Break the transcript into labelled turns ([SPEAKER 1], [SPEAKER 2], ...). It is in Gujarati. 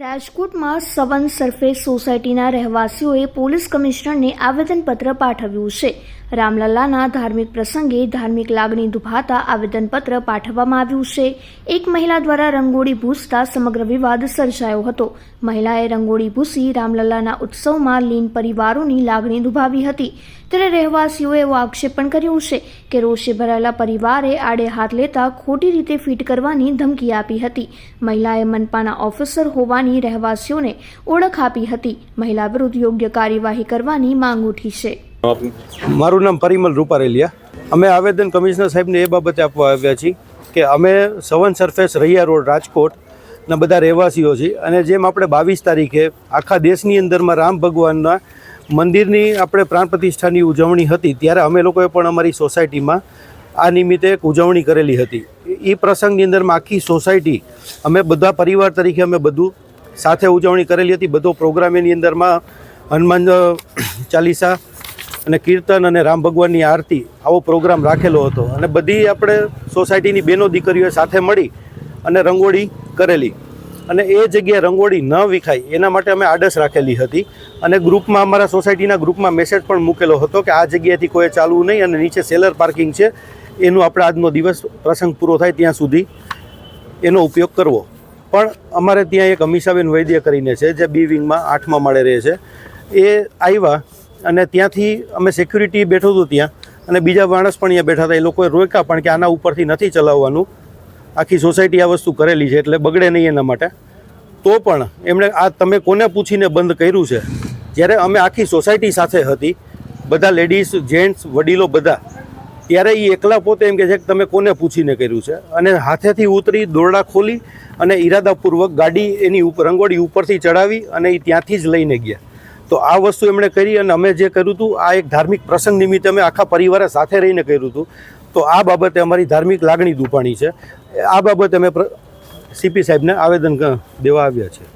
[SPEAKER 1] રાજકોટમાં સવન સરફેસ સોસાયટીના રહેવાસીઓએ પોલીસ કમિશનરને આવેદનપત્ર પાઠવ્યું છે. રામલલ્લાના ધાર્મિક પ્રસંગે ધાર્મિક લાગણી દુભાતા આવેદનપત્ર પાઠવવામાં આવ્યું છે. એક મહિલા દ્વારા રંગોળી ભૂસતા સમગ્ર વિવાદ સર્જાયો હતો. મહિલાએ રંગોળી ભૂસી રામલલ્લાના ઉત્સવમાં લીન પરિવારોની લાગણી દુભાવી હતી. ત્યારે રહેવાસીઓએ એવો આક્ષેપ પણ કર્યો છે કે રોષે ભરાયેલા પરિવારે આડે હાથ લેતા ખોટી રીતે ફિટ કરવાની ધમકી આપી હતી. મહિલાએ મનપાના ઓફિસર હોવાની રહેવાસીઓને ઓળખ આપી હતી. મહિલા વિરુદ્ધ યોગ્ય કાર્યવાહી કરવાની માંગ ઉઠી છે.
[SPEAKER 2] મારું નામ પરિમલ રૂપારેલિયા. અમે આવેદન કમિશનર સાહેબને એ બાબતે આપવા આવ્યા છીએ કે અમે સવન સરફેસ રૈયા રોડ, રાજકોટ ના બધા રહેવાસીઓ છીએ અને જેમ આપણે બાવીસ તારીખે આખા દેશની અંદરમાં રામ ભગવાનના મંદિરની આપણે પ્રાણ પ્રતિષ્ઠાની ઉજવણી હતી, ત્યારે અમે લોકોએ પણ અમારી સોસાયટીમાં આ નિમિત્તે એક ઉજવણી કરેલી હતી. એ પ્રસંગની અંદરમાં આખી સોસાયટી અમે બધા પરિવાર તરીકે અમે બધું સાથે ઉજવણી કરેલી હતી. બધો પ્રોગ્રામ એની અંદરમાં હનુમાન ચાલીસા અને કીર્તન અને રામ ભગવાનની આરતી આવો પ્રોગ્રામ રાખેલો હતો. અને બધી આપણે સોસાયટીની બહેનો દીકરીઓએ સાથે મળી અને રંગોળી કરેલી. અને એ જગ્યાએ રંગોળી ન વિખાય, એના માટે અમે આડસ રાખેલી હતી. અને ગ્રુપમાં, અમારા સોસાયટીના ગ્રુપમાં મેસેજ પણ મૂકેલો હતો કે આ જગ્યાએથી કોઈ ચાલવું નહીં અને નીચે સેલર પાર્કિંગ છે. એનું આપણે આજનો દિવસ પ્રસંગ પૂરો થાય ત્યાં સુધી એનો ઉપયોગ કરવો. પણ અમારે ત્યાં એક અમીષાબેન વૈદ્ય કરીને છે, જે બી વિંગમાં આઠમા માળે રહે છે. એ આવ્યા અને ત્યાંથી અમે સિક્યુરિટી બેઠું હતું ત્યાં અને બીજા માણસ પણ અહીંયા બેઠા હતા. એ લોકોએ રોક્યા પણ કે આના ઉપરથી નથી ચલાવવાનું. આખી સોસાયટી આ વસ્તુ કરેલી છે એટલે બગડે નહીં એના માટે. તો પણ એમણે આ તમે કોને પૂછીને બંધ કર્યું છે? જ્યારે અમે આખી સોસાયટી સાથે હતી, બધા લેડીઝ જેન્ટ્સ વડીલો બધા, ત્યારે એ એકલા પોતે એમ કે છે કે તમે કોને પૂછીને કર્યું છે? અને હાથેથી ઉતરી, દોરડા ખોલી અને ઈરાદાપૂર્વક ગાડી એની ઉપર રંગોળી ઉપરથી ચડાવી અને એ ત્યાંથી જ લઈને ગયા. તો આ વસ્તુ એમણે કરી અને અમે જે કર્યું હતું, આ એક ધાર્મિક પ્રસંગ નિમિત્તે અમે આખા પરિવારે સાથે રહીને કર્યું હતું. તો આ બાબતે અમારી ધાર્મિક લાગણી દુપાણી છે. આ બાબતે અમે સીપી સાહેબને આવેદન દેવા આવ્યા છે.